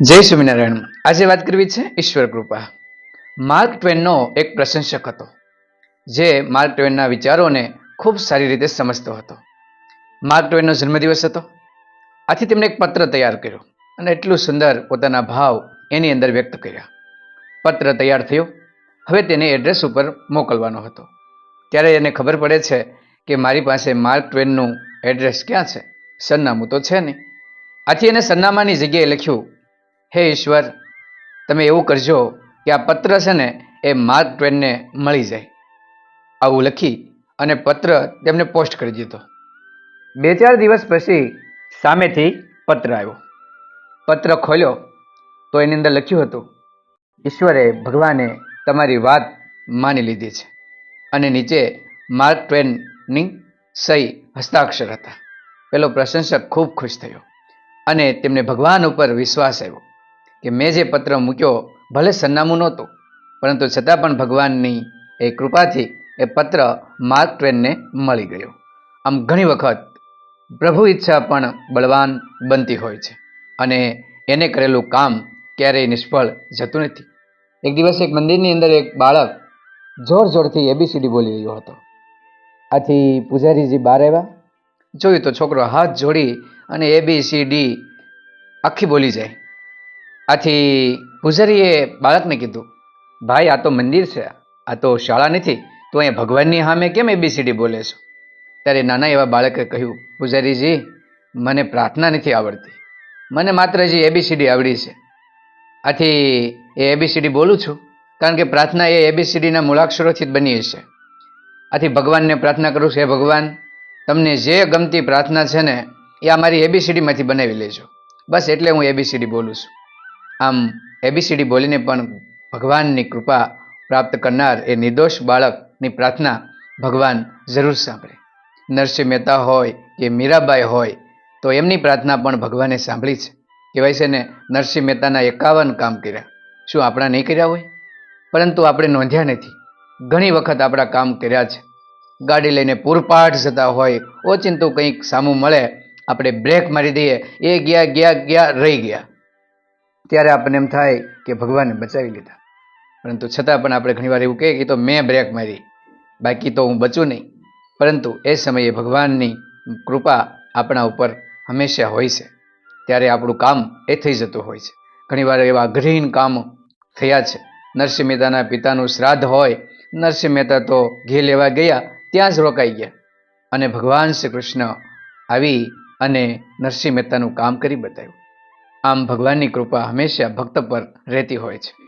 જય સ્વામિનારાયણ. આજે વાત કરવી છે ઈશ્વર કૃપા. માર્ક ટ્વેનનો એક પ્રશંસક હતો, જે માર્ક ટ્વેનના વિચારોને ખૂબ સારી રીતે સમજતો હતો. માર્ક ટ્વેનનો જન્મદિવસ હતો. આથી તેમણે એક પત્ર તૈયાર કર્યો અને એટલું સુંદર પોતાના ભાવ એની અંદર વ્યક્ત કર્યા. પત્ર તૈયાર થયો. હવે તેને એડ્રેસ ઉપર મોકલવાનો હતો. ત્યારે એને ખબર પડે છે કે મારી પાસે માર્ક ટ્વેનનું એડ્રેસ ક્યાં છે? સરનામું તો છે નહીં. આથી એને સરનામાની જગ્યાએ લખ્યું હે ઈશ્વર, તમે એવું કરજો કે આ પત્ર છે ને એ માર્ક ટ્વેનને મળી જાય. આવું લખી અને પત્ર તેમને પોસ્ટ કરી દીધો. બે ચાર દિવસ પછી સામેથી પત્ર આવ્યો. પત્ર ખોલ્યો, તો એની અંદર લખ્યું હતું, ઈશ્વરે ભગવાને તમારી વાત માની લીધી છે અને નીચે માર્ક ટ્વેનની સહી હસ્તાક્ષર હતા. પેલો પ્રશંસક ખૂબ ખુશ થયો અને તેમને ભગવાન ઉપર વિશ્વાસ આવ્યો કે મેં જે પત્ર મૂક્યો ભલે સરનામું નહોતું, પરંતુ છતાં પણ ભગવાનની એ કૃપાથી એ પત્ર માર્ક ટ્વેનને મળી ગયો. આમ ઘણી વખત પ્રભુ ઈચ્છા પણ બળવાન બનતી હોય છે અને એને કરેલું કામ ક્યારેય નિષ્ફળ જતું નથી. એક દિવસ એક મંદિરની અંદર એક બાળક જોર જોરથી એબીસીડી બોલી રહ્યો હતો. આથી પૂજારીજી બહાર આવ્યા? જોયું તો છોકરો હાથ જોડી અને એબીસીડી આખી બોલી જાય. આથી પૂજારીએ બાળકને કીધું, ભાઈ, આ તો મંદિર છે, આ તો શાળા નથી, તું અહીંયા ભગવાનની સામે કેમ એબીસીડી બોલે છો? ત્યારે નાના એવા બાળકે કહ્યું, પૂજારીજી, મને પ્રાર્થના નથી આવડતી. મને માત્ર જે એબીસીડી આવડી છે. આથી એ એબીસીડી બોલું છું, કારણ કે પ્રાર્થના એ એબીસીડીના મૂળાક્ષરોથી જ બની છે. આથી ભગવાનને પ્રાર્થના કરું છું, હે ભગવાન, તમને જે ગમતી પ્રાર્થના છે ને, એ આ મારી એબીસીડીમાંથી બનાવી લેજો. બસ એટલે હું એબીસીડી બોલું છું. આમ એબીસીડી બોલીને પણ ભગવાનની કૃપા પ્રાપ્ત કરનાર એ નિર્દોષ બાળકની પ્રાર્થના ભગવાન જરૂર સાંભળે. નરસિંહ મહેતા હોય કે મીરાબાઈ હોય, તો એમની પ્રાર્થના પણ ભગવાને સાંભળી છે. કહેવાય છે ને, નરસિંહ મહેતાના એકાવન કામ કર્યા. શું આપણા નહીં કર્યા હોય? પરંતુ આપણે નોંધ્યા નથી. ઘણી વખત આપણા કામ કર્યા છે. ગાડી લઈને પૂરપાઠ જતા હોય, ઓચિંતું કંઈક સામું મળે, આપણે બ્રેક મારી દઈએ. એ ગયા ગયા ગયા, રહી ગયા. ત્યારે આપણને એમ થાય કે ભગવાને બચાવી લીધા. પરંતુ છતાં પણ આપણે ઘણીવાર એવું કહીએ કે તો મેં બ્રેક મારી, બાકી તો હું બચું નહીં. પરંતુ એ સમયે ભગવાનની કૃપા આપણા ઉપર હંમેશા હોય છે. ત્યારે આપણું કામ એ થઈ જતું હોય છે. ઘણીવાર એવા અઘરીન કામ થયા છે. નરસિંહ મહેતાના પિતાનું શ્રાદ્ધ હોય, નરસિંહ મહેતા તો ઘી લેવા ગયા, ત્યાં જ રોકાઈ ગયા. અને ભગવાન શ્રી કૃષ્ણ આવી અને નરસિંહ મહેતાનું કામ કરી બતાવ્યું. આમ ભગવાનની કૃપા હંમેશા ભક્ત પર રહેતી હોય છે.